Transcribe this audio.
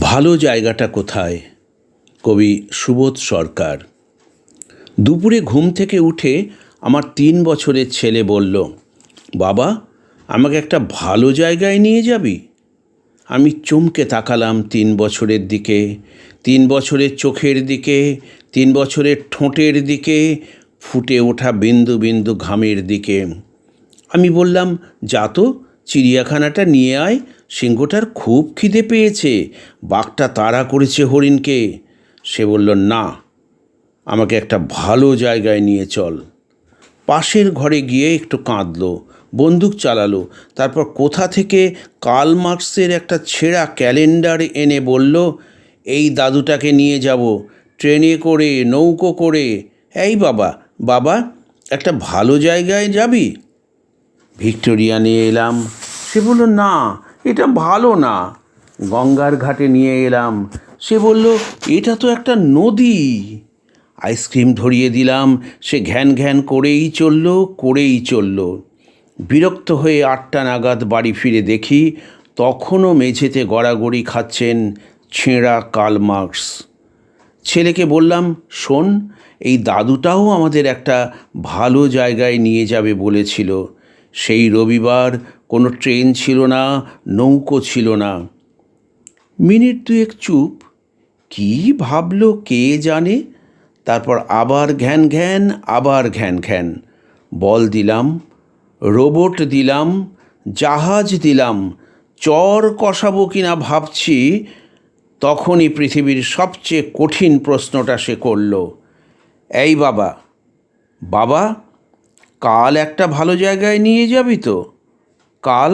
ভালো জায়গাটা কোথায়? কবি সুবোধ সরকার। দুপুরে ঘুম থেকে উঠে আমার তিন বছরের ছেলে বলল, বাবা, আমাকে একটা ভালো জায়গায় নিয়ে যাবি? আমি চমকে তাকালাম তিন বছরের দিকে, তিন বছরের চোখের দিকে, তিন বছরের ঠোঁটের দিকে, ফুটে ওঠা বিন্দু বিন্দু ঘামের দিকে। আমি বললাম, যা তো চিড়িয়াখানাটা নিয়ে আয়, সিংহটার খুব খিদে পেয়েছে, বাঘটা তাড়া করেছে হরিণকে। সে বলল, না, আমাকে একটা ভালো জায়গায় নিয়ে চল। পাশের ঘরে গিয়ে একটু কাঁদলো, বন্দুক চালালো, তারপর কোথা থেকে কার্ল মার্কসের একটা ছেঁড়া ক্যালেন্ডার এনে বলল, এই দাদুটাকে নিয়ে যাব, ট্রেনে করে, নৌকো করে। এই বাবা বাবা, একটা ভালো জায়গায় যাবি? ভিক্টোরিয়া নিয়ে এলাম। সে বলল, না, এটা ভালো না। গঙ্গার ঘাটে নিয়ে এলাম। সে বলল, এটা তো একটা নদী। আইসক্রিম ধরিয়ে দিলাম। সে ঘ্যান ঘ্যান করেই চলল করেই চলল। বিরক্ত হয়ে আটটা নাগাদ বাড়ি ফিরে দেখি, তখনও মেঝেতে গড়াগড়ি খাচ্ছেন ছেঁড়া কালমার্কস ছেলেকে বললাম, শোন, এই দাদুটাও আমাদের একটা ভালো জায়গায় নিয়ে যাবে বলেছিল। সেই রবিবার কোনো ট্রেন ছিল না, নৌকো ছিল না। মিনিট দুয়েক চুপ, কী ভাবলো কে জানে? তারপর আবার ঘ্যান ঘ্যান, আবার ঘ্যান ঘ্যান। বল দিলাম, রোবট দিলাম, জাহাজ দিলাম, চর কষাবো কিনা ভাবছি, তখনই পৃথিবীর সবচেয়ে কঠিন প্রশ্নটা সে করল। এই বাবা বাবা কাল একটা ভালো জায়গায় নিয়ে যাবি তো? কাল